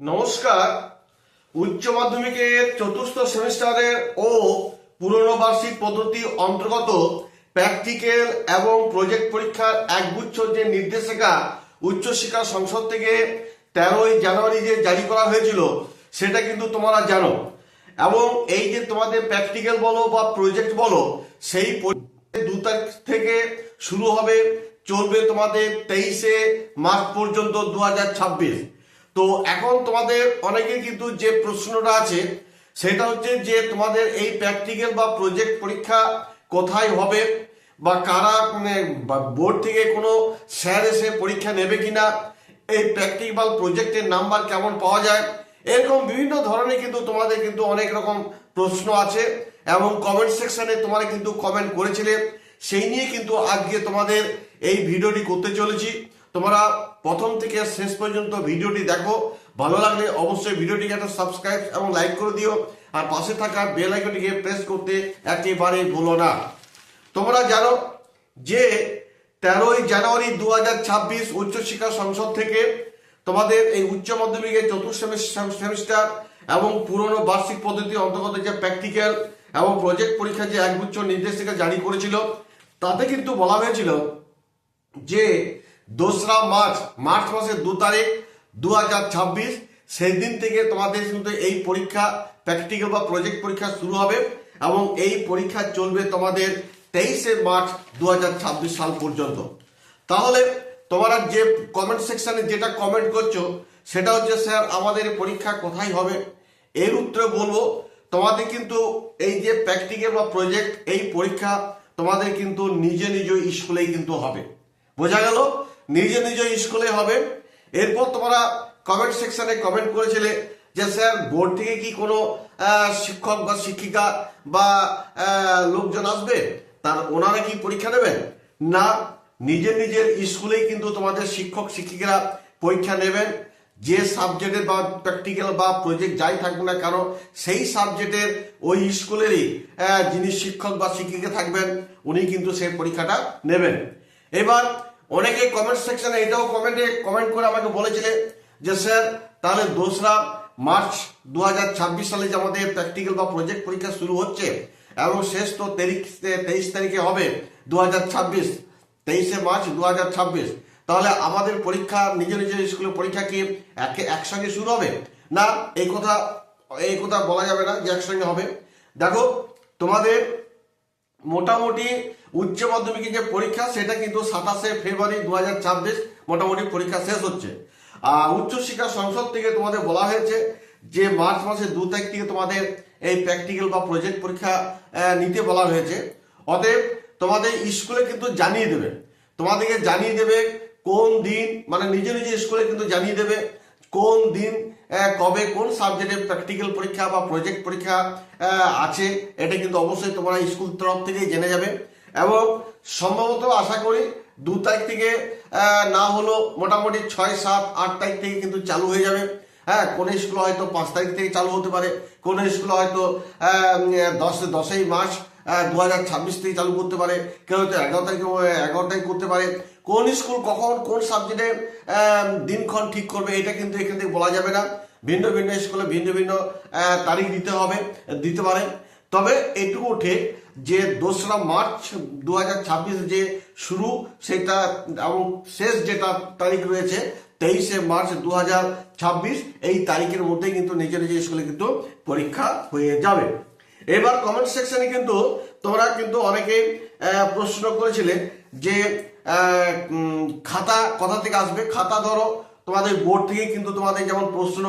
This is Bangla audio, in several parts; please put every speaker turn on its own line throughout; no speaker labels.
নমস্কার। উচ্চ মাধ্যমিকের চতুর্থ সেমিস্টারের ও পুরনো বার্ষিক পদ্ধতি অন্তর্গত প্র্যাকটিক্যাল এবং প্রজেক্ট পরীক্ষার একগুচ্ছ যে নির্দেশিকা উচ্চশিক্ষা সংসদ থেকে তেরোই জানুয়ারি যে জারি করা হয়েছিল, সেটা কিন্তু তোমরা জানো। এবং এই যে তোমাদের প্র্যাকটিক্যাল বলো বা প্রজেক্ট বলো, সেই দু তারিখ থেকে শুরু হবে, চলবে তোমাদের তেইশে মার্চ পর্যন্ত দু হাজার ছাব্বিশ। তো এখন তোমাদের অনেকে কিন্তু যে প্রশ্নটা আছে, সেটা হচ্ছে যে তোমাদের এই প্র্যাকটিক্যাল বা প্রজেক্ট পরীক্ষা কোথায় হবে বা কারা বোর্ড থেকে কোনো স্যার এসে পরীক্ষা নেবে কিনা, এই প্র্যাকটিক্যাল প্রজেক্টের নাম্বার কেমন পাওয়া যায়, এরকম বিভিন্ন ধরনের কিন্তু তোমাদের কিন্তু অনেক রকম প্রশ্ন আছে এবং কমেন্ট সেকশনে তোমরা কিন্তু কমেন্ট করেছিলে, সেই নিয়ে কিন্তু আজকে তোমাদের এই ভিডিওটি করতে চলেছি। তোমরা প্রথম থেকে শেষ পর্যন্ত ভিডিওটি দেখো। ভালো লাগলে অবশ্যই ভিডিওটিকে একটা সাবস্ক্রাইব এবং লাইক করে দিও। আর পাশে থাকা বেল আইকনটিকে প্রেস করতে একেবারে ভুলো না। তোমরা জানো যে তেরোই জানুয়ারি দু হাজার ছাব্বিশ উচ্চশিক্ষা সংসদ থেকে তোমাদের এই উচ্চ মাধ্যমিকের চতুর্থ সেমিস্টার এবং পুরনো বার্ষিক পদ্ধতি অন্তর্গত যে প্র্যাকটিক্যাল এবং প্রজেক্ট পরীক্ষা যে একগুচ্ছ নির্দেশিকা জারি করেছিল, তাতে কিন্তু বলা হয়েছিল যে দোসরা মার্চ মার্চ মাসের দু তারিখ দু হাজার ছাব্বিশ। সেই দিন থেকে তোমাদের কিন্তু এই পরীক্ষা প্র্যাকটিক্যাল বা প্রজেক্ট পরীক্ষা শুরু হবে এবং এই পরীক্ষা চলবে তোমাদের তেইশে মার্চ দু হাজার ছাব্বিশ সাল পর্যন্ত। তাহলে তোমরা যে কমেন্ট সেকশানে যেটা কমেন্ট করছ, সেটা হচ্ছে, স্যার, আমাদের পরীক্ষা কোথায় হবে? এর উত্তরে বলব, তোমাদের কিন্তু এই যে প্র্যাকটিক্যাল বা প্রজেক্ট এই পরীক্ষা তোমাদের কিন্তু নিজে নিজ স্কুলেই কিন্তু হবে। বোঝা গেল? নিজে নিজ স্কুলে হবে। এরপর তোমরা কমেন্ট সেকশনে কমেন্ট করেছিলে যে, স্যার বোর্ড থেকে কি কোনো শিক্ষক বা শিক্ষিকা বা লোকজন আসবে? তার, ওনারা কি পরীক্ষা নেবেন? না, নিজের নিজের স্কুলেই কিন্তু তোমাদের শিক্ষক, শিক্ষিকারা পরীক্ষা নেবেন। যে সাবজেক্টের বা প্র্যাকটিক্যাল বা প্রজেক্ট যাই থাকবে না কেন, সেই সাবজেক্টের ওই স্কুলেরই যিনি শিক্ষক বা শিক্ষিকা থাকবেন, উনি কিন্তু সেই পরীক্ষাটা নেবেন। এবার অনেকে কমেন্ট সেকশনে এটাও কমেন্টে কমেন্ট করে আমাকে বলেছিলেন যে, স্যার, তাহলে দোসরা মার্চ দু হাজার ছাব্বিশ সালে যে আমাদের প্র্যাকটিক্যাল বা প্রজেক্ট পরীক্ষা শুরু হচ্ছে এবং শেষ তো তারিখ তেইশ তারিখে হবে দু হাজার ছাব্বিশ, তেইশে মার্চ দু হাজার ছাব্বিশ, তাহলে আমাদের পরীক্ষা নিজের নিজের স্কুলের পরীক্ষা কি একে, একসঙ্গে শুরু হবে? না, এই কথা এই কথা বলা যাবে না যে একসঙ্গে হবে। দেখো, তোমাদের মোটামুটি উচ্চ মাধ্যমিকের যে পরীক্ষা, সেটা কিন্তু সাতাশে ফেব্রুয়ারি দু মোটামুটি পরীক্ষা শেষ হচ্ছে। আর উচ্চশিক্ষা সংসদ থেকে তোমাদের বলা হয়েছে যে মার্চ মাসের দু তারিখ থেকে তোমাদের এই প্র্যাকটিক্যাল বা প্রজেক্ট পরীক্ষা নিতে বলা হয়েছে। অতএব তোমাদের স্কুলে কিন্তু জানিয়ে দেবে। তোমাদেরকে জানিয়ে দেবে কোন দিন মানে নিজে নিজে স্কুলে কিন্তু জানিয়ে দেবে কোন দিন কবে কোন সাবজেক্টের প্র্যাকটিক্যাল পরীক্ষা বা প্রজেক্ট পরীক্ষা আছে, এটা কিন্তু অবশ্যই তোমরা স্কুল তরফ থেকে জেনে যাবে। এবং সম্ভবত আশা করি দু তারিখ থেকে না হলো মোটামুটি ছয়, সাত, আট তারিখ থেকে কিন্তু চালু হয়ে যাবে। হ্যাঁ কোন স্কুল হয়তো পাঁচ তারিখ থেকে চালু হতে পারে, কোন স্কুল হয়তো দশ, দশই মাস দু হাজার ছাব্বিশ থেকে চালু করতে পারে, কেউ হয়তো এগারো তারিখে, এগারো তারিখ করতে পারে। কোন স্কুল কখন, কোন সাবজেক্টে দিনক্ষণ ঠিক করবে, এটা কিন্তু এখান থেকে বলা যাবে না। ভিন্ন ভিন্ন স্কুলে ভিন্ন ভিন্ন তারিখ দিতে হবে, দিতে পারে। তবে এটুকু ঠিক যে দোসরা মার্চ দু হাজার ছাব্বিশ যে শুরু, সেটা এবং শেষ যেটা তারিখ রয়েছে, তেইশে মার্চ দু হাজার ছাব্বিশ, এই তারিখের মধ্যে কিন্তু নিজের নিজের স্কুলে কিন্তু পরীক্ষা হয়ে যাবে। এবার কমেন্ট সেকশনে কিন্তু তোমরা কিন্তু অনেকে প্রশ্ন করেছিলে যে খাতা কোথা থেকে আসবে? খাতা ধরো, তোমাদের বোর্ড থেকে কিন্তু তোমাদের যেমন প্রশ্ন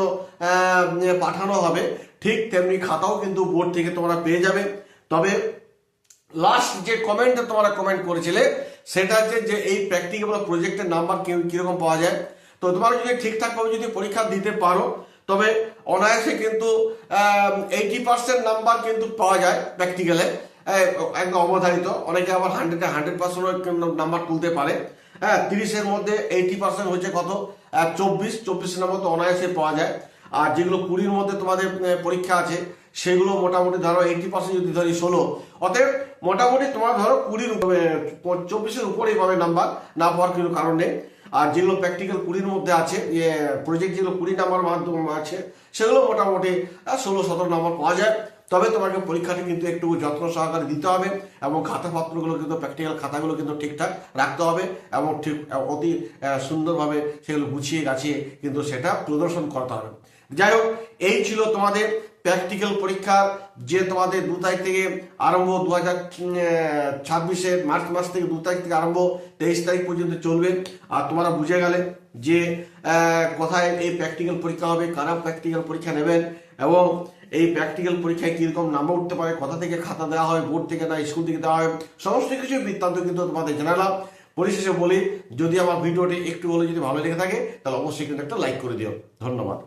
পাঠানো হবে ঠিক তেমনি খাতাও কিন্তু বোর্ড থেকে তোমরা পেয়ে যাবে। তবে লাস্ট যে কমেন্টটা তোমরা কমেন্ট করেছিলে, সেটা হচ্ছে যে এই প্র্যাকটিক্যাল প্রজেক্টের নাম্বার কীরকম পাওয়া যায়। তো তোমরা যদি ঠিকঠাকভাবে যদি পরীক্ষা দিতে পারো, তবে অনায়াসে কিন্তু এইটি পার্সেন্ট নাম্বার কিন্তু পাওয়া যায় প্র্যাকটিক্যালে একদম অবধারিত। অনেকে আবার হান্ড্রেডে হান্ড্রেড পার্সেন্ট নাম্বার তুলতে পারে। হ্যাঁ তিরিশের মধ্যে এইটি পার্সেন্ট হচ্ছে কত? চব্বিশ। চব্বিশ নাম্বার তো অনায়াসে পাওয়া যায়। আর যেগুলো কুড়ির মধ্যে তোমাদের পরীক্ষা আছে, সেগুলো মোটামুটি ধরো এইটি পার্সেন্ট যদি ধরি ষোলো। অতএব মোটামুটি তোমার ধরো কুড়ির চব্বিশের উপরেই পাবে নাম্বার না পাওয়ার কোনো কারণ নেই। আর যেগুলো প্র্যাকটিক্যাল কুড়ির মধ্যে আছে প্রজেক্ট যেগুলো কুড়ি নাম্বার মাধ্যম আছে, সেগুলো মোটামুটি ষোলো সতেরো নাম্বার পাওয়া যায়। তবে তোমাকে পরীক্ষাটি কিন্তু একটু যত্ন সহকারে দিতে হবে এবং খাতাপত্রগুলো কিন্তু প্র্যাকটিক্যাল খাতাগুলো কিন্তু ঠিকঠাক রাখতে হবে এবং ঠিক, অতি সুন্দরভাবে সেগুলো গুছিয়ে গাছিয়ে কিন্তু সেটা প্রদর্শন করতে হবে। যাই হোক এই ছিল তোমাদের প্র্যাকটিক্যাল পরীক্ষা, যে তোমাদের দু তারিখ থেকে আরম্ভ দু হাজার ছাব্বিশে মার্চ মাস থেকে দু তারিখ থেকে আরম্ভ, তেইশ তারিখ পর্যন্ত চলবে। আর তোমরা বুঝে গেলে যে কোথায় এই প্র্যাকটিক্যাল পরীক্ষা হবে, কারা প্র্যাকটিক্যাল পরীক্ষা নেবেন, এবং এই প্র্যাকটিক্যাল পরীক্ষায় কীরকম নাম্বার উঠতে পারে, কোথা থেকে খাতা দেওয়া হয় বোর্ড থেকে না স্কুল থেকে দেওয়া হয়, সমস্ত কিছু বৃত্তান্ত কিন্তু তোমাদের জানালাম। পরিশেষে বলি, যদি আমার ভিডিওটি একটু হলে যদি ভালো লেগে থাকে, তাহলে অবশ্যই কিন্তু একটা লাইক করে দিও। ধন্যবাদ।